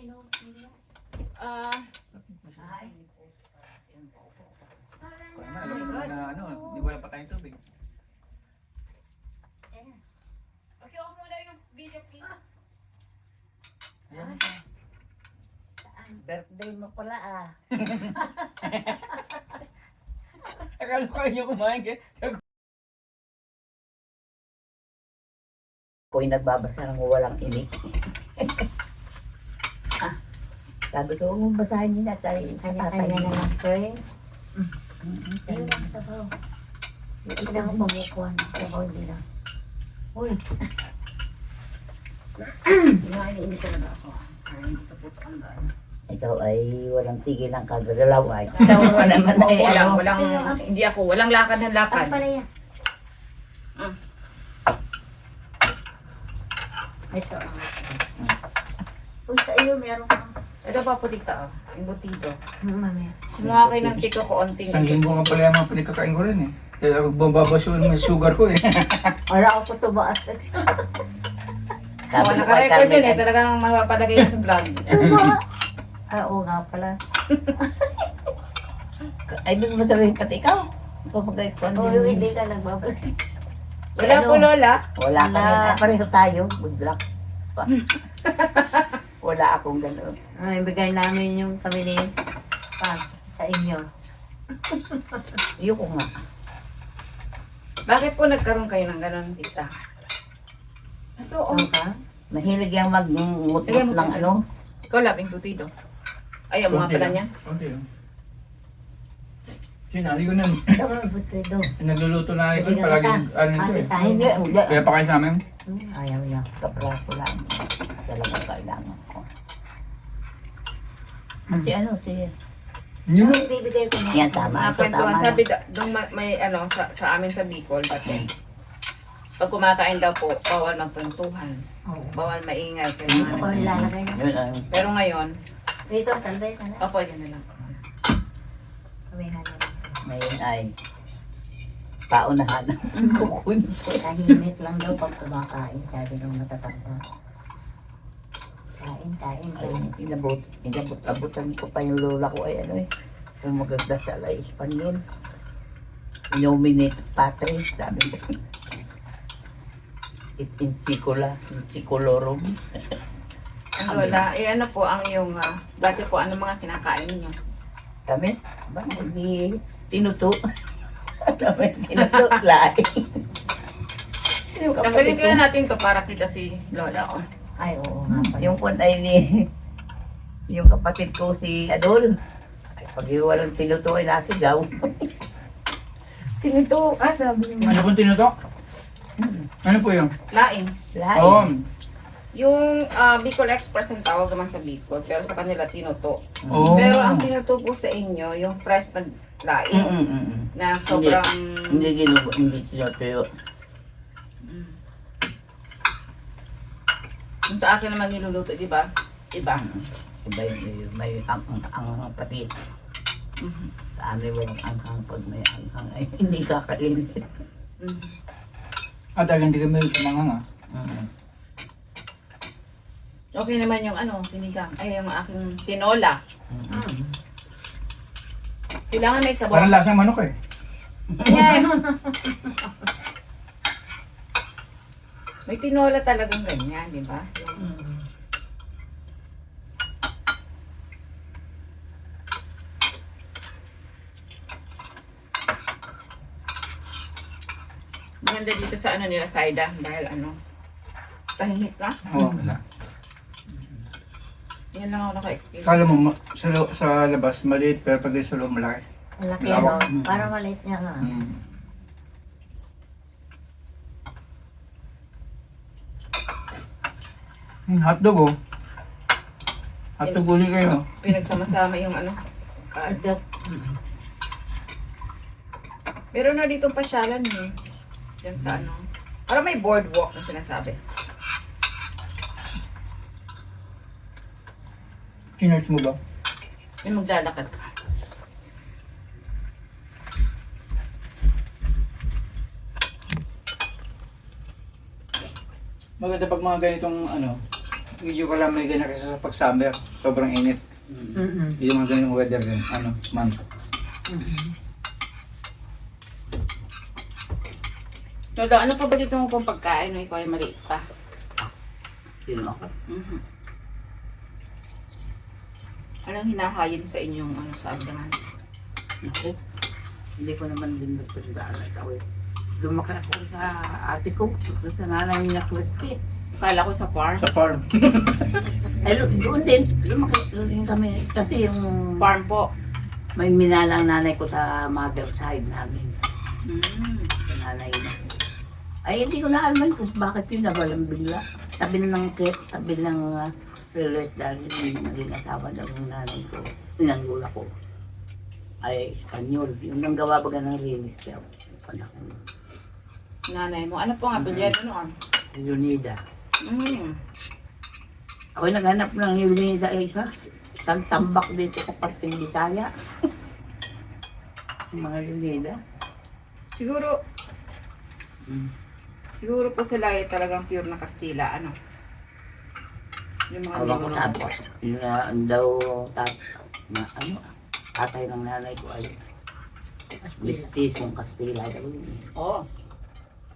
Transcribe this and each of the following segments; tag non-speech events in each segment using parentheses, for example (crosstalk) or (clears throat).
Ah, Wala na, alam mo na ano, di wala pa tayong tubig. okay, off mo na yung video, please. Ayan. Birthday mo pala ah. (laughs) Akala ko kayo kumain kaya. Ako'y nagbabasa ng walang inik. (laughs) ah, sabi ko, "Huwag mong basahin nila tayo sa tatay Kanya-kanya na mo." lang to eh. Mm, Ayun ang sabaw. Hindi na ako pamukuhan. Sabaw hindi na. Uy, Inaininig talaga ako. Sana hindi ka po ang Ikaw ay walang tigil ng kagagalaw ay. (laughs) Ikaw (laughs) pa naman ay Wala, ano. walang, hindi ako, walang lakad ng ano lakad. pala yan? Mm. Ito ang Uy, sa iyo meron kang Ito pa po tita, oh. Yung butido. mamaya. Kumuha kayo ng tiko ko onting. Isang linggo nga pala yung mga pinagkakain ko rin eh. Kaya magbabasyo yung sugar ko eh. (laughs) Wala ako tumaas. (laughs) Oh, naka-record yun eh. Talagang mapapalagay yun sa vlog. (laughs) Ah, oo nga pala. Ay, hindi mo sabihin pati ikaw. Ikaw magkakon Oo, Oh, hindi ka nagbabalik. Wala po, Lola. Wala ka na. Pareho tayo. Good luck. Wala akong gano'n. Ah, ibigay namin yung kami ni Pag sa inyo. (laughs) Ayoko nga. Bakit po nagkaroon kayo ng ganun, tita? Ito, oh. Oo ka? Mahilig yung mag-mut Lagyan mo ng pa. ano. Ikaw labing butido. Ay, ang mga Konti pala lang. niya. Konti lang. Sinali ko na. Ito mo, Nagluluto na ito. Sige, Palagi tita. ano ito Ate eh. tayo. Hindi, hindi. Kaya pa kayo sa amin. Hmm, Ayaw niya. Kapra ko lang. Talaga kailangan ko. Si ano, si... Yun. Ano ibibigay ko na? Yan, tama. Ito, tama. Sabi, da- doon ma- may ano, sa, sa amin sa Bicol, dati. Pag kumakain daw po, bawal magkwentuhan. Oo. Bawal maingay. Ako Kailangan. ilalagay na. Yun ang... Pero ngayon, Dito, salbay ka na. opo, yun na lang. Kami na. Ngayon ay... Paunahan ng (laughs) kukun. Tahimik lang daw pag kumakain, sabi ng matatanda. Kain, kain, kain. inabot, inabot, abutan ko pa yung lola ko ay ano eh. Yung magdasal ay Espanyol. Nominate patri, sabi ko. (laughs) It insicula, insicolorum. (laughs) Ang lola, eh ano po ang iyong, ah, dati po, ano mga kinakain niyo? Kami, ba, hindi tinuto. (laughs) Kami, tinuto. Yung Tanggalin ko, kaya natin to para kita si Lola. Oh. Ay, oo nga pala. yung kwan ay ni, yung kapatid ko si Adol. Ay, pag yung walang tinuto ay nasigaw. (laughs) Sinito, ah, sabi niya. Ano pong tinuto? Ano po yun? Laing. Laing. Oo. Yung ah, Bicol Express ang tawag naman sa Bicol, pero sa kanila tinuto. Oo. Pero ang tinuto po sa inyo, yung fresh na laing, Mm, mm, mm. na sobrang... Hindi ginubo, hindi sinutuyo. Sa akin naman niluluto, di ba? Iba. Iba yun, yun, may ang ang ang pati. Mhm. Sa amin walang anghang pag may anghang ay hindi kakain. Mhm. Ah, talagang hindi kami mga nga. Mm. Okay naman yung ano, sinigang. Ay, yung aking tinola. Mm. Kailangan may sabaw. Parang lasang manok eh. Ayan. (laughs) May tinola talagang ganyan, di ba? Mm. Maganda dito sa ano nila, Saida, dahil ano, tahimik na. Oo, wala. Yan lang ako naka-experience. Kala mo, ma- sa, lo- sa labas, maliit, pero pag sa loob, malaki. Malaki Lawak. ano, para maliit niya nga. Mm. Hmm, hotdog oh. Hotdog ulit kayo. Pinagsama-sama yung ano. kain. Agad. Meron na dito pasyalan eh. Yan sa ano. Parang may boardwalk na sinasabi. Chinerch mo ba? May maglalakad ka. Maganda pag mga ganitong ano, medyo kalamay ganyan kasi sa pag-summer. Sobrang init. Mm-mm. Yung mga ganyan weather din. Ano, month. Mm-mm. Lola, ano pa ba dito mo pong pagkain nung ikaw ay maliit pa? Sino ako? Mhm. Anong hinahayin sa inyong ano sa agdangan? Ako, hindi ko naman din nagpagdaanan ako eh. Lumaki ako sa ate ko, sa nanay na Christy. Kala ko sa farm. Sa farm. Ay, (laughs) lu- doon din, lumaki din kami. Kasi yung Farm po. may minalang nanay ko sa mother side namin. Mm. Nanay na. Ay, hindi ko na alam kung bakit yun nawalang bigla. Tabi ng kit, tabi ng uh, realize dahil yung naging asawa daw ng nanay ko, ng lula ko, ay Espanyol. Yung nang gawa baga ng release daw. Panahon. Nanay mo. Ano po ang apelyido noon? Leonida. Mm. Ako naghanap ng Leonida ay isa. Isang tambak dito sa parting Bisaya. (laughs) Mga Leonida. Siguro, Mm. siguro po sila ay talagang pure na Kastila. Ano? Yung mga Awa ko. Yun na ang daw tat, na, ano, tatay ng nanay ko ay listis yung Kastila daw. yun.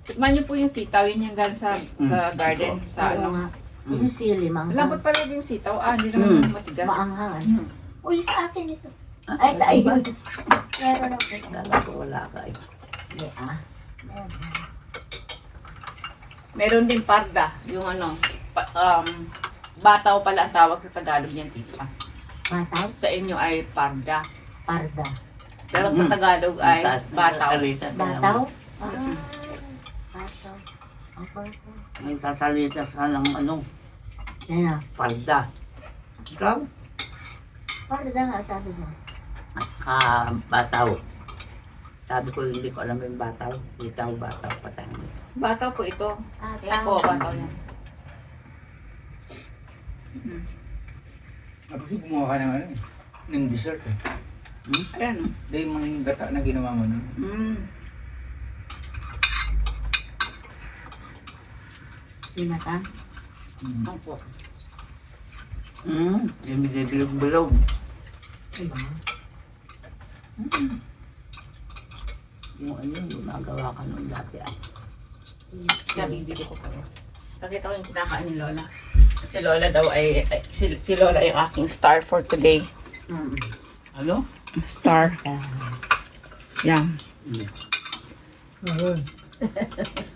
Tikman niyo po yung sitaw. Yun yung galing sa, sa Mm. garden. Sa Oo ano. nga. Yung sili, Lambot manghang. pala yung sitaw. Ah, hindi naman Mm. matigas. Maanghang. Mm. Uy, sa akin ito. Ah, Ay, sa iba? iyo. Meron ako. Kala ko wala ka eh. Hindi, ah. Meron. Meron din parda. Yung ano, pa- um, bataw pala ang tawag sa Tagalog niyan, tita. Mataw? Sa inyo ay parda. Parda. Pero sa Mm. Tagalog ay Ang taas ng bataw. Bataw? Ah. Ang parda. Sasalita sa ng ano, Yan ah. palda. Ikaw? Parda nga, sabi niya. Ah, bataw. Sabi ko hindi ko alam yung bataw. Bitaw, bataw, patang. Bataw po ito. Ah, Yan po, tao. bataw yan. Tapos yung gumawa ka ng ano eh. Ng dessert eh. Ayan o. Dahil yung mga gata na ginawa mo nun. Mm. Pinata. Mm. Ano po. Hmm, yung binibilog-bilog. Diba? Yung ano, gumagawa ka nung dati ah. Kaya bibili ko pa rin. Nakita ko yung kinakain ni Lola. At si Lola daw ay, ay- si, si Lola yung aking star for today. Mm. Ano? Star. Ah. Yan. Ayun. (laughs)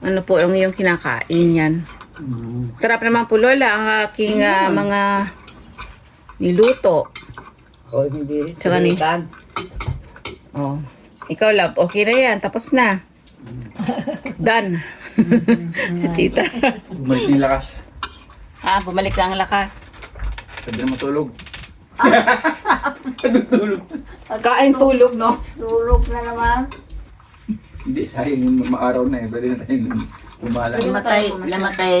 Ano po yung iyong kinakain yan? Hmm. Sarap naman po Lola ang aking ah, mga niluto. O, hindi. Tsaka ni-. Oh. Ikaw love, okay na yan. Tapos na. (laughs) Done. (laughs) si tita. Bumalik na yung lakas. Ah, bumalik lang ang lakas. Sabi na matulog. Kain tulog, no? Tulog na naman. Hindi, sayang yung maaraw na eh. Pwede na tayong umala. Namatay, namatay.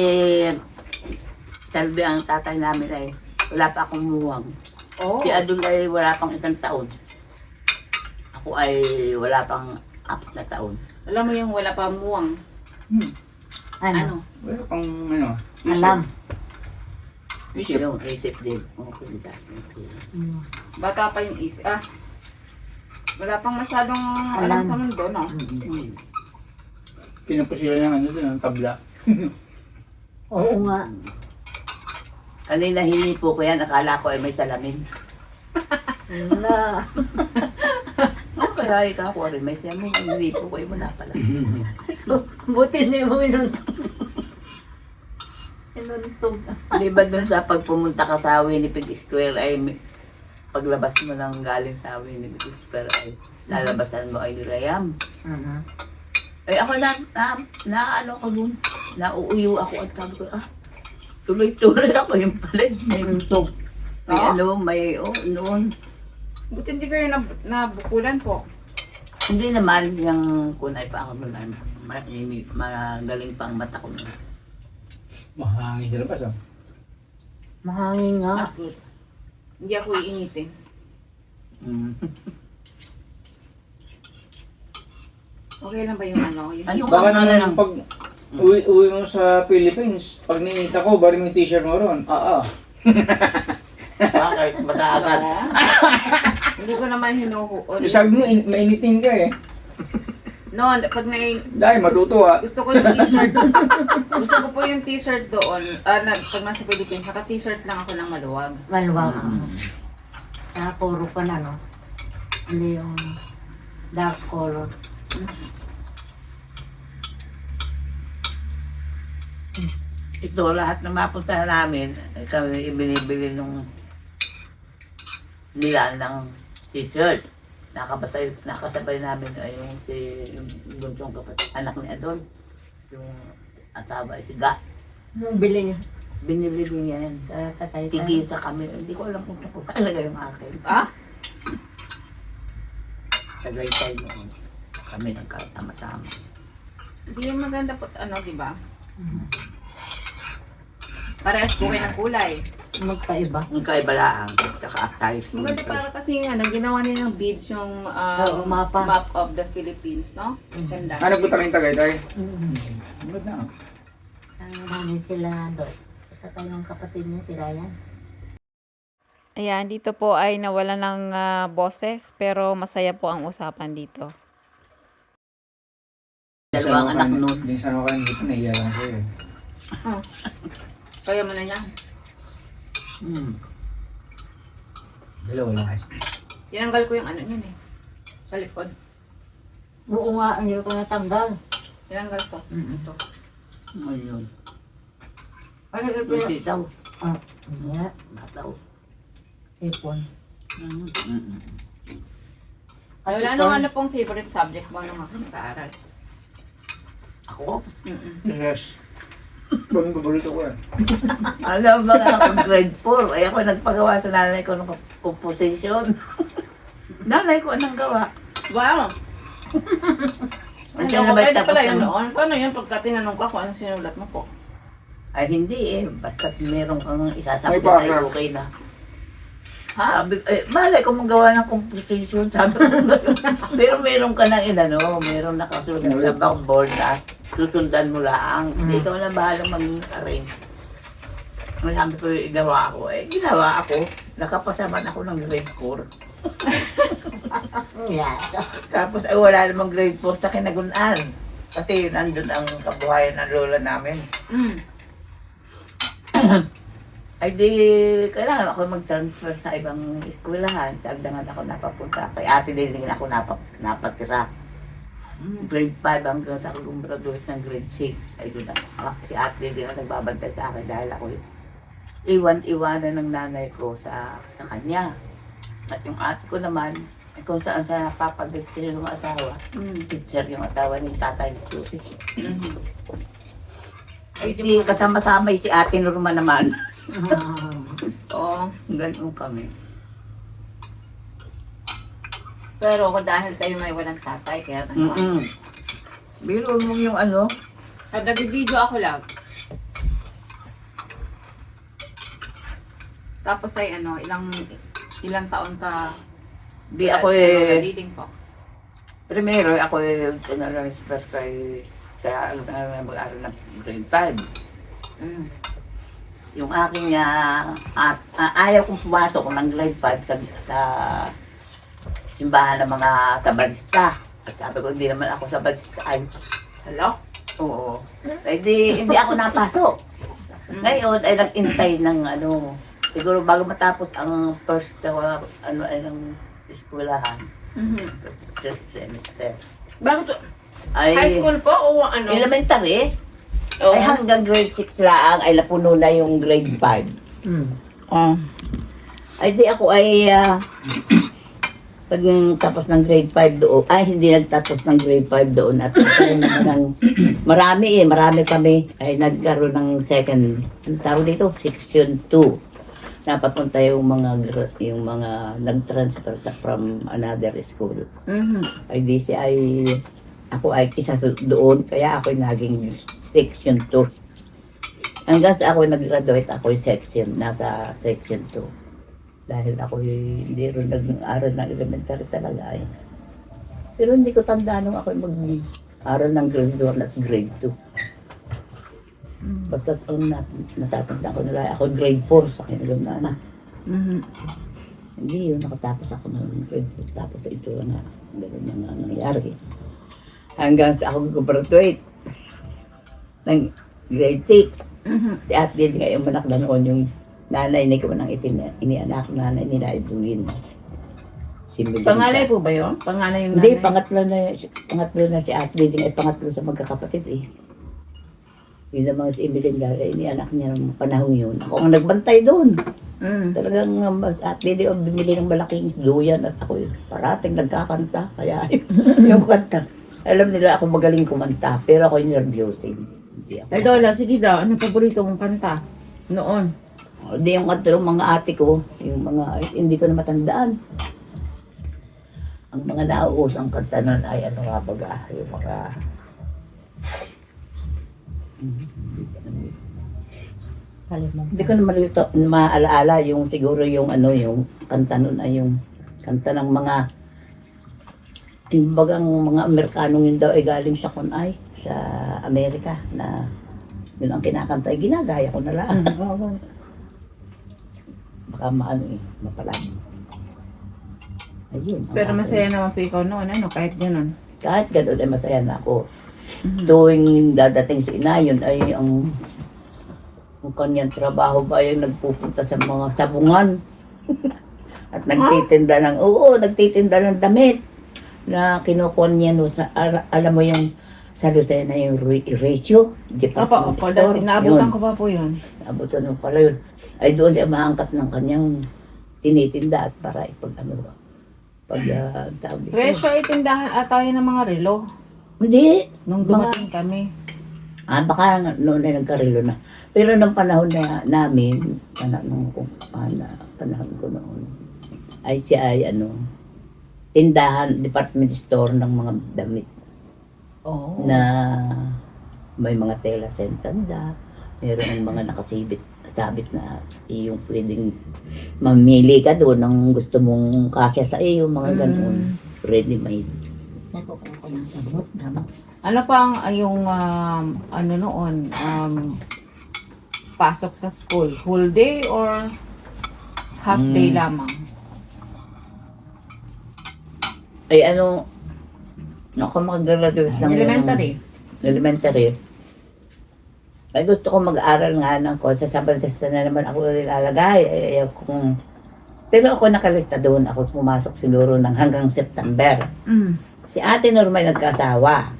Salbi ang tatay namin ay wala pa akong muwang. Oh. Si Adul ay wala pang isang taon. Ako ay wala pang apat na taon. Alam mo yung wala pa muwang. Hmm. Ano? Ano? Wala pang ano. Alam. Isip. Yung isip din. Okay, okay. Bata pa yung isip. Ah. Wala pang masyadong alam, Alam. sa mundo, no? Mm. Pinapos sila ng ano doon, ng tabla. (laughs) Oo nga. Kanina hinipo ko yan, akala ko ay may salamin. Wala. Ano kaya ikaw ko rin, may salamin, hinipo ko ay wala pala. (laughs) So, buti na mo inuntog. Inuntog. Di ba dun sa pagpumunta ka sa Winnipeg Square ay may- paglabas mo lang galing sa Winnipeg Square ay lalabasan mo ay Rayam. Mhm. Ay ako na, na, na ano ko dun, nauuyo ako at sabi ko, ah, tuloy-tuloy (laughs) ako yung pala, may untog. May Ah? ano, may, oh, noon. Buti hindi kayo nab nabukulan po. Hindi naman yung kunay pa ako nun, ay ma- magaling pang mata ko nun. Mahangin sa labas ah. Mahangin nga. Bakit? Hindi ako iinitin. Mm. Okay lang ba yung ano? Yung Ano Baka naman lang? pag Uwi, uwi mo sa Philippines, pag ninita ko, bari mo yung t-shirt mo ron. Oo. Bakit? Mataagan. Hindi ko naman hinuhuon. Sabi mo, in- mainitin ka eh. No, pag na Dahil matuto ah. gusto ko yung t-shirt. (laughs) gusto ko po yung t-shirt doon. Ah, na, pag nasa Philippines, naka t-shirt lang ako ng maluwag. Maluwag ako. Ah, puro pa na, no? Hindi yung dark color. Ito, lahat na mapunta namin, kami ibinibili nung nila ng t-shirt. Nakabatay, nakasabay namin ay yung si yung buntong kapatid, anak ni Adon. Yung asawa ay si Ga. Anong bili niyo? Binibili niya yan. Sa tatay Tigisa kami. Hindi ko alam kung nakuha talaga yung akin. Ah? Tagaytay noon. Kami nagkatama-tama. Hindi yung maganda po, ano, di ba? Parehas po kayo ng kulay. Magkaiba. Yung kaibalaan, tsaka size. Maganda para kasi nga, ginawa nila ng beads yung um, Oo, mapa. map of the Philippines, no? Ganda. Ano punta kayong Tagaytay? Mm. Ba't na? Saan namin sila doon? Isa pa yung kapatid niya, si Ryan. Ayan, dito po ay nawala ng ah, boses pero masaya po ang usapan dito. Dalawang anak nun. Hindi sa ano kayo dito, nahiya lang kayo eh. Oh. Kaya mo na yan. Hmm. Dalawa lang kayo. Tinanggal ko yung ano yun eh. Sa likod. Oo nga, hindi ko natanggal. Tinanggal ko. Mm. Ito. Ngayon. Ano ko May sitaw. Ah, hindi. Bataw. Sipon. Mm. Wala nung ano pong favorite subjects mo nung ako nag-aaral? Ako? Mm-mm. Yes. Bagong paborito ko eh. Alam ba nga ako grade 4. Ay ako nagpagawa sa nanay ko ng composition. (laughs) nanay ko anong gawa. Wow! (laughs) Ang Ano siya ako pwede pala yun noon. Paano yun pagka tinanong ko ako anong sinulat mo po? Ay hindi eh. Basta meron kang isasabi May sa'yo, okay na. Sabi, eh, malay ko magawa ng composition. (laughs) Sabi ko gano'n. Pero meron ka ng inano, meron nakasunod sa backboard na susundan mo lang. Hindi ikaw na bahala mag-arrange. Ang sabi ko, igawa ako. Eh, ginawa ako. Nakapasaman ako ng grade 4. (laughs) Yeah. Tapos ay wala namang grade 4 sa kinagunan. Kasi nandun ang kabuhayan ng lola namin. Mm. (clears throat) Ay di, kailangan ako mag-transfer sa ibang eskwelahan. Sa Agdangan ako napapunta. Kay ate din din ako napap napatira. Grade 5 hanggang sa ako gumraduate ng grade 6. Ay doon ako. Ah, Si ate din ang nagbabantay sa akin dahil ako iwan-iwanan ng nanay ko sa sa kanya. At yung ate ko naman, kung saan sa napapagistil yung asawa, Mm. teacher yung asawa ni tatay ni Susi. Mhm. Ay di, kasama-sama si ate Norma naman. (laughs) (laughs) Oo. Ganun kami. Pero ako dahil tayo may walang tatay, kaya ganun. Mm-mm. Biro mo yung ano, Pag nag-video ako lang. Tapos ay ano, ilang ilang taon ka di ako eh, reading po. primero ako eh, ano, first try sa ano na mag-aaral ng grade 5. Mm. Yung aking ah, at, ah, ayaw kong pumasok ng grade 5 sa, sa simbahan ng mga sabarista. At sabi ko, hindi naman ako sabarista. Ay, Hello? oo. Ay, di, hindi ako napasok. Ngayon ay nag-intay ng ano, siguro bago matapos ang first uh, ano ay ng eskwelahan, Mhm. first semester. Bakit? Ay, High school po o ano? elementary, Oo. ay hanggang grade 6 lang ay napuno na yung grade 5. Mm. Oh. Ay di ako ay ah, pag tapos ng grade 5 doon, ay hindi nagtapos ng grade 5 doon at ng marami eh, marami kami ay nagkaroon ng second, ang tawag dito, section 2. Napapunta yung mga yung mga nag-transfer sa from another school. Mhm. Ay di si ay ako ay isa sa doon kaya ako naging section 2. Hanggang sa ako nag-graduate ako yung section nasa section 2. Dahil ako hindi rin nag-aral ng elementary talaga eh. Pero hindi ko tanda nung ako mag-aral ng grade 1 at grade 2. Basta ang nat natatanda ko nila, ako grade 4 sa kanilang nana. Mhm. Hindi yun, nakatapos ako ng grade 4. Tapos ito na, ganun na nga nangyari. Hanggang sa ako graduate ng grade 6. Mhm. Si Ate Lid nga yung manak na noon yung nanay ni ko nang itin inianak nanay nila Edwin. Si Melinda. Pangalay po ba yun? Panganay yung Hindi, nanay? pangatlo na, pangatlo na si Ate Lid ay pangatlo sa magkakapatid eh. Yun naman si Melinda, eh, ni anak niya ng panahon yun. Ako ang nagbantay doon. Mm. Talagang um, si Ate Lid ang bumili ng malaking duyan at ako. Parating nagkakanta. Kaya (laughs) yung kanta. Alam nila ako magaling kumanta, pero ako yung nervyosing. Hindi ako. Ay, Lola, sige daw. Ano paborito mong kanta? Noon. Hindi yung kanta ng mga ate ko, yung mga, hindi ko na matandaan. Ang mga nauusang kanta nun ay ano nga baga, yung mga... Kalimutan. Hindi ko na malito, maalaala yung siguro yung ano, yung kanta nun ay yung kanta ng mga yung bagang mga Amerikanong yun daw ay galing sa Kunay, sa Amerika, na yun ang kinakanta, ay ginagaya ko na lang. Baka maano eh, mapalam. Ayun. ang Pero akin. masaya naman po ikaw noon, ano, kahit ganun. Kahit gano'n ay masaya na ako. Mhm. Tuwing dadating si Inayon ay ang ang kanyang trabaho ba ay nagpupunta sa mga sabungan. (laughs) At nagtitinda ng, oo, nagtitinda ng damit na kinukuha niya no, sa, ala- alam mo yung sa Lucena yung re- ratio, Opo, department opo. store. Dati, naabutan Yun. ko pa po yun. Abutan mo pala yun. Ay doon siya maangkat ng kanyang tinitinda at para ipag ano ba. Pag uh, tawag dito. Presyo ay tindahan ata yun ng mga relo. Hindi. Nung dumating kami. Ah, baka nga noon ay nagkarilo na. Pero nung panahon na namin, panahon ko, pana, panahon ko noon, ay siya ay ano, tindahan, department store ng mga damit Oo. na may mga tela sentanda, meron mga nakasibit, sabit na iyong pwedeng mamili ka doon ng gusto mong kasya sa iyo, mga ganun. Ready made. Nakukuha ko ng sabot. Ano pang yung um, ano noon, um, pasok sa school? Whole day or half day Mm. lamang? Ay ano, ako mag-graduate ng Elementary. elementary. Ay gusto ko mag-aral nga ng ko. Sa Sabantas na naman ako nilalagay. Ay, ayaw kong... Pero ako nakalista doon. Ako pumasok siguro ng hanggang September. Mm. Si ate Norma ay nagkasawa.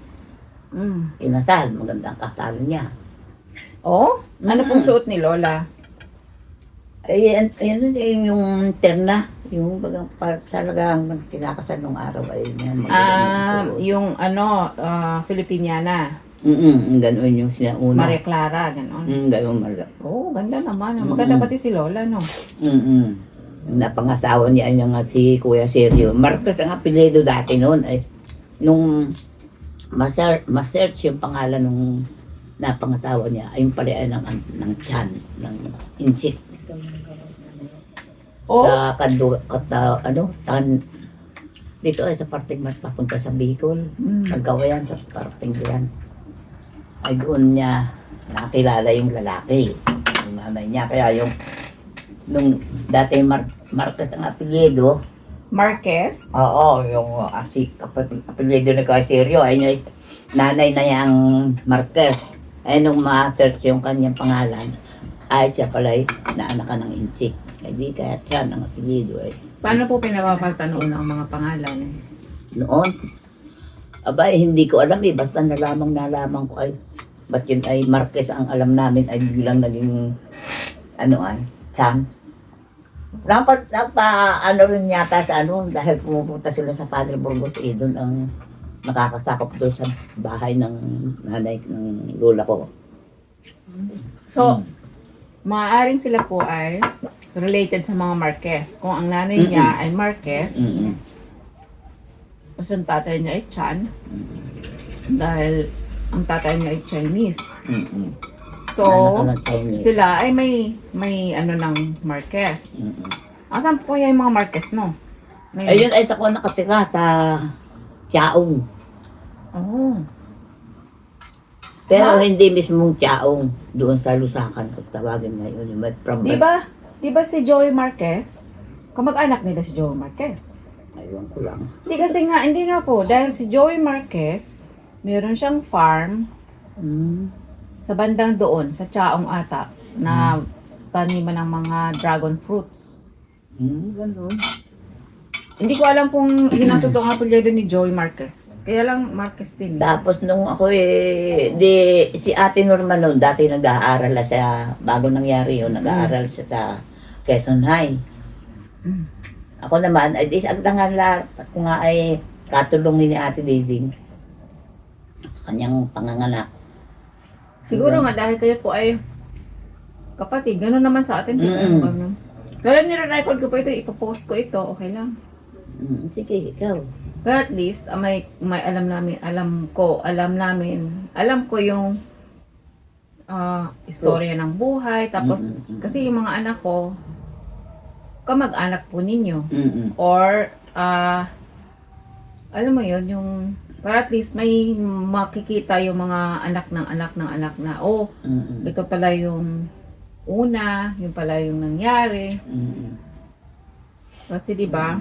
Mm. Inasal. Magandang kasal niya. Oh? Ano Mm. pong suot ni Lola? Ay, yan, yan yung terna. Yung bagang par- talagang kinakasal nung araw ay yan. Ah, yung ano, ah, Filipiniana. Mm mm, ganun yung sinauna. Maria Clara, gano'n. Mm, ganun mala. Oh, ganda naman. Mm. Maganda pati si Lola, no? Mm-mm. Napangasawa niya yung nga si Kuya Sergio. Marcos ang apelido dati noon ay nung maser ma-search yung pangalan nung napangasawa niya ay yung pala ay ng, ng Chan, ng Inchik. Oh, Sa Kandu, kata, ano, tan, dito ay sa parting mas papunta sa Bicol. mm. Nagkawayan sa parting yan. Ay doon niya nakilala yung lalaki. Yung nanay niya. Kaya yung nung dati Mar Marcos ang apelyido, Marquez. oo, yung uh, si apelyido ni Kuya Sergio, ay yung nanay na yung Marquez. Ay nung ma-search yung kanyang pangalan, ay siya pala ay naanakan ng Inchik. Ay di kaya siya ang apelyido ay Paano po pinapapalta noon ang mga pangalan? noon. Abay, hindi ko alam eh. Basta nalamang nalaman ko ay, ba't yun ay Marquez ang alam namin ay biglang naging, ano ay, Chan. Dapat, napa, ano rin yata sa ano, dahil pumupunta sila sa Padre Burgos eh, doon ang nakakasakop doon sa bahay ng nanay ng lola ko. So, maaaring sila po ay related sa mga Marquez. Kung ang nanay niya ay Marquez, Mm-mm. tapos ang tatay niya ay Chan, dahil ang tatay niya ay Chinese. Mm-mm. So, sila ay may may ano ng Marquez. Mm-mm. Asan po kaya yung mga Marquez, no? Ngayon. Ayun ay ako nakatira sa Chaong. Oh. Pero hindi mismong tiyaong doon sa Lusakan kung tawagin ngayon. Yung from Di ba? Di ba si Joey Marquez? Kamag-anak nila si Joey Marquez. Aywan ko lang. Hindi kasi nga, hindi nga po. Dahil si Joey Marquez, meron siyang farm Hmm. sa bandang doon, sa Chaong ata, na taniman ng mga dragon fruits. Hmm, ganun. Hindi ko alam kung hinatutong apelyido ni Joey Marquez. Kaya lang Marquez din. eh. Tapos nung ako eh, di, si Ate Norma noon, dati nag-aaral na siya, bago nangyari yun, nag-aaral siya sa Quezon High. Mm. Ako naman, ay di agdangan lahat. Ako nga ay katulungin ni Ate Diding sa kanyang panganganak. Siguro nga dahil kayo po ay kapatid. Ganun naman sa atin. Mm-mm. Ganun. Kaya nire-record ko po ito, ipopost ko ito, okay lang. Hmm, sige, ikaw. But at least, ah, may, may alam namin, alam ko, alam namin, alam ko yung ah, istorya ng buhay. Tapos, kasi yung mga anak ko, kamag-anak po ninyo. Mm-mm. Or, ah, alam mo yun, yung, para at least may makikita yung mga anak ng anak ng anak na, oh, Mm-mm. ito pala yung una, yung pala yung nangyari. Mm-mm. Kasi di ba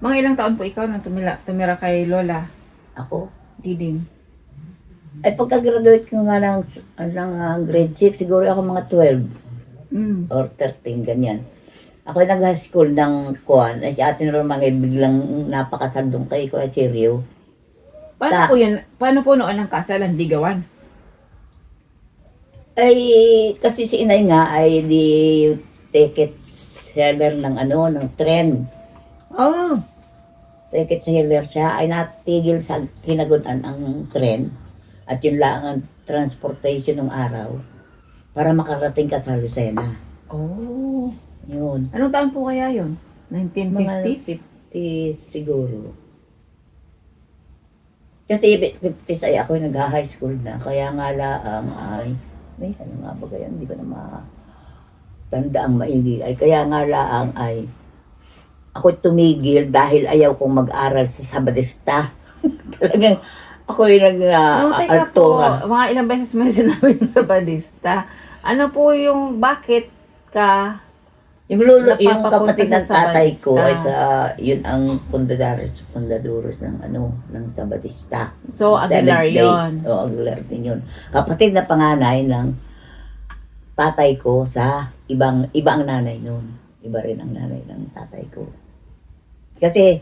mga ilang taon po ikaw nang tumira, tumira kay Lola Ako? Diding? Ay pagka-graduate ko nga ng, ng ah, grade 6, siguro ako mga 12. Mm. or 13, ganyan. Ako nag high school ng Kuan, ay si Ate Norma ngay biglang napakasandong kay ko at si Rio. Paano Ta- po yun? Paano po noon ang kasalan? Ligawan? Ay, kasi si inay nga ay di ticket seller ng ano, ng tren. Oh. Ticket seller siya, ay natigil sa kinagunan ang tren. At yun lang ang transportation ng araw para makarating ka sa Lucena. Oh. Yun. Anong taon po kaya yun? Mga 1950s? 50 siguro. Kasi 50s ay ako nag-high school na. Kaya nga laang ay, may ano nga ba kaya, hindi ko na matanda ang maigi. Ay kaya nga laang ay, ako tumigil dahil ayaw kong mag-aral sa Sabadista. (laughs) Talagang ako yung No, teka po, mga ilang beses mo yung sinabi sa badista. Ano po yung bakit ka yung lolo, yung kapatid ng tatay ko ay sa, yun ang pundadaros, pundaduros ng ano, ng Sabadista. So, Aguilar yun. Oo, Aguilar din yun. Kapatid na panganay ng tatay ko sa ibang, ibang nanay noon. Iba rin ang nanay ng tatay ko. Kasi,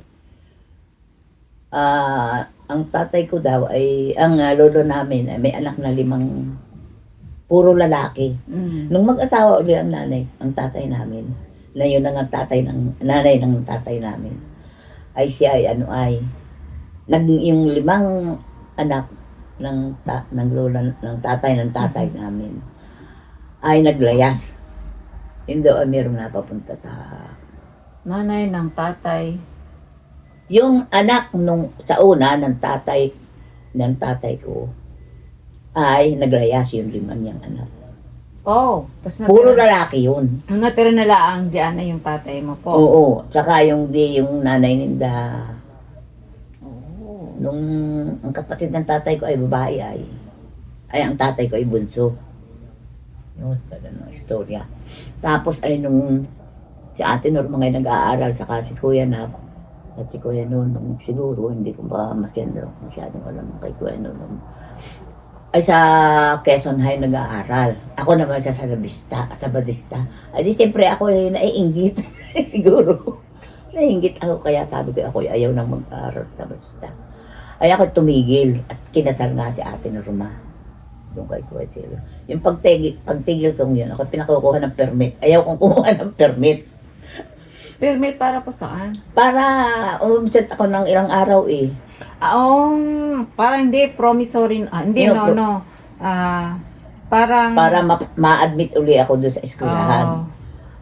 ah, ang tatay ko daw ay, ang ah, lolo namin ay may anak na limang, puro lalaki. Mm. Nung mag-asawa ulit ang nanay, ang tatay namin, na yun ang tatay ng, nanay ng tatay namin, ay siya ay ano ay, nag, yung limang anak ng, ta, ng lola, ng tatay ng tatay namin, ay naglayas. Hindi ay mayroong napapunta sa, Nanay ng tatay. yung anak nung, sa una ng tatay, ng tatay ko, ay naglayas yung limang niyang anak. Oh, tapos Puro natira, lalaki yun. nung natira na lang diyan na yung tatay mo po. Oo, tsaka yung di yung nanay ninda. Oh. Nung ang kapatid ng tatay ko ay babae ay ay ang tatay ko ay bunso. Yun, talaga istorya. Tapos ay nung si ate Norma ngayon nag-aaral saka si Kuya na at si Kuya noon siguro hindi ko ba masyado masyadong alam kay Kuya noon ay sa Quezon High nag-aaral. Ako naman sa Sabadista, Sabadista. Ay di siyempre ako ay naiinggit. (laughs) Siguro. Naiinggit ako kaya sabi ko ako ay ayaw nang mag-aaral sa Sabadista. Ay ako tumigil at kinasal nga si ate Norma. Yung kay Kuya Silo. Yung pagtigil, pagtigil kong yun, ako pinakukuha ng permit. Ayaw kong kumuha ng permit. Permit para po saan? Para umset ako ng ilang araw eh. Ah, oh, parang hindi promissory, ah, hindi no, pro- no. Ah, parang Para ma- ma-admit uli ako doon sa eskwelahan. Oh,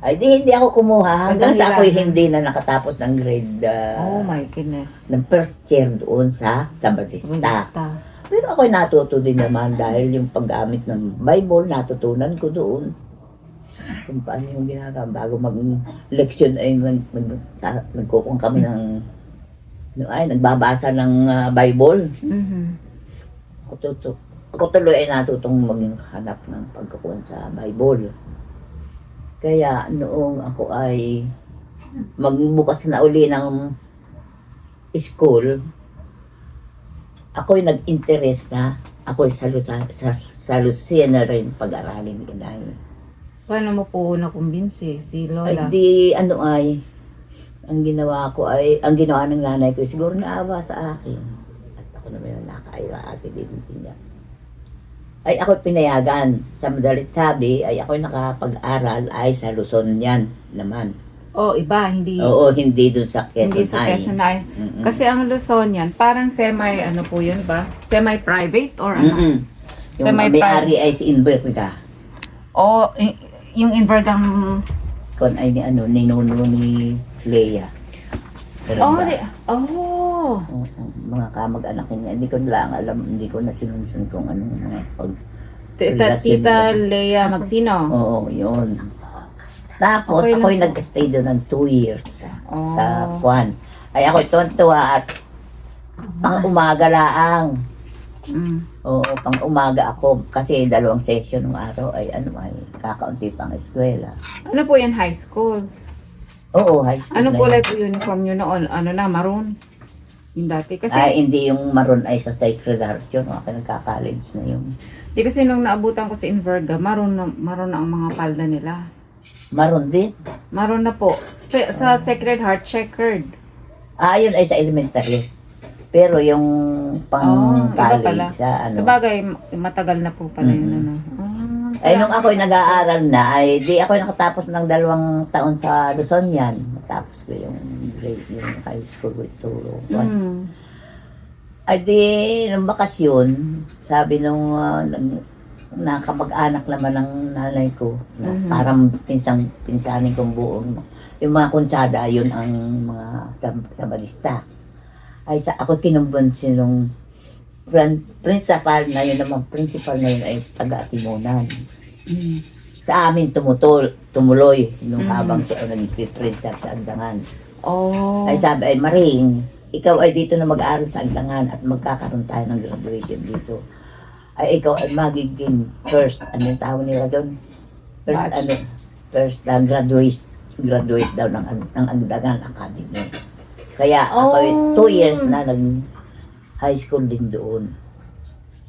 Ay di hindi ako kumuha hanggang sa ako'y hindi na nakatapos ng grade ah, oh my goodness. ng first year doon sa Sabadista. Sabadista. Pero ako'y natuto din naman dahil yung paggamit ng Bible natutunan ko doon. Kung paano yung ginagawa bago mag-leksyon ay mag, mag, ta- nagkukong kami ng no, ay nagbabasa ng ah, Bible. Mhm. Kututo, ako tuloy ay natutong maging hanap ng pagkakuan sa Bible. Kaya noong ako ay magbukas na uli ng school, ako'y nag-interest na ako'y sa, sa, sa, Lucena rin pag-aralin ni Inay. Paano mo po nakumbinsi si Ay, Lola? di, ano ay, ang ginawa ko ay, ang ginawa ng nanay ko, siguro naawa sa akin. At ako naman ang nakaira ate din niya. Ay, ako pinayagan. Sa madalit sabi, ay ako nakapag-aral ay sa Luzon yan naman. Oh, iba, hindi Oo, hindi dun sa Quezon hindi sa. Quezon. Mm-mm. Kasi ang Luzon yan, parang semi, ano po yun ba? Semi-private or ano? Mm-mm. Yung may may-ari ay si Inverga. O, y- yung Invergang... Kon ay ni ano, ni Nono ni Leia. Pero Oh, ba- di, oh. Oo, mga kamag-anak niya. Hindi ko lang alam, hindi ko na sinunsun kung anong mga pag... Tita, Tita Lea Magsino. Oo, yun. Tapos, Okay lang ako'y po. nag-stay doon ng two years Oh. sa Kwan. Ay, ako'y tuwan-tuwa at pang umaga laang. Mm. Oo, pang umaga ako. Kasi dalawang session ng araw ay ano ay kakaunti pang eskwela. Ano po yan, high school? Oo, high school Anong na kulay po uniform nyo noon? Ano na, maroon? Yung dati. Kasi, Ay, hindi yung maroon ay sa Sacred Heart yun. Ako nagka-college na yun. di kasi nung naabutan ko si Inverga, maroon na, maroon na ang mga palda nila. Maroon din. Maroon na po. Sa, sa Sacred Heart, checkered. Ah, yun ay sa elementary. Pero yung pang Oh, pala. college sa ano. Sa bagay, matagal na po pala yun. Mhm. Ano. Ah, Ay, nung ako'y nag-aaral na, ay di ako nakatapos ng dalawang taon sa Luzon yan. Natapos ko yung grade, yung high school with turo. mm. Ay di, nung bakasyon, sabi nung uh, nakapag-anak naman ng nanay ko, na Mhm. parang pinsang, pinsanin kong buong, yung mga kuntsada, yun ang mga sa, sa balista. Ay, sa, ako kinumbonsin nung prin- principal na yun naman, principal na yun ay taga-Timonan. Mm. Sa amin tumutol, tumuloy nung Mhm. habang siya nag-prinsap sa Agdangan. Oh. Ay sabi ay Maring, ikaw ay dito na mag-aaral sa Agdangan at magkakaroon tayo ng graduation dito. Ay ikaw ay magiging first, ano yung tawag nila doon? First Batch. ano, first uh, graduate, graduate daw ng, ng Agdangan Academy. Kaya ako ay Oh. two years na nag high school din doon.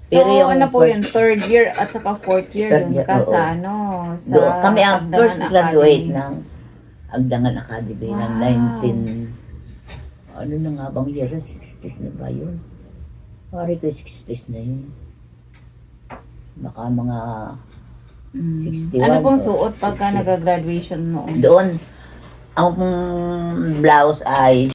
So, Pero yung ano po yun, third year at saka fourth year Third year, ka oo. sa ano, sa Doon, kami ang Agdangan first graduate Academy. ng Agdangan Academy ng Wow. 19... Ano na nga bang year? 60s na ba yun? Pari ko 60s na yun. Baka mga Mm. 61 Ano pong suot pagka 60. nag-graduation noon? doon. Ang blouse ay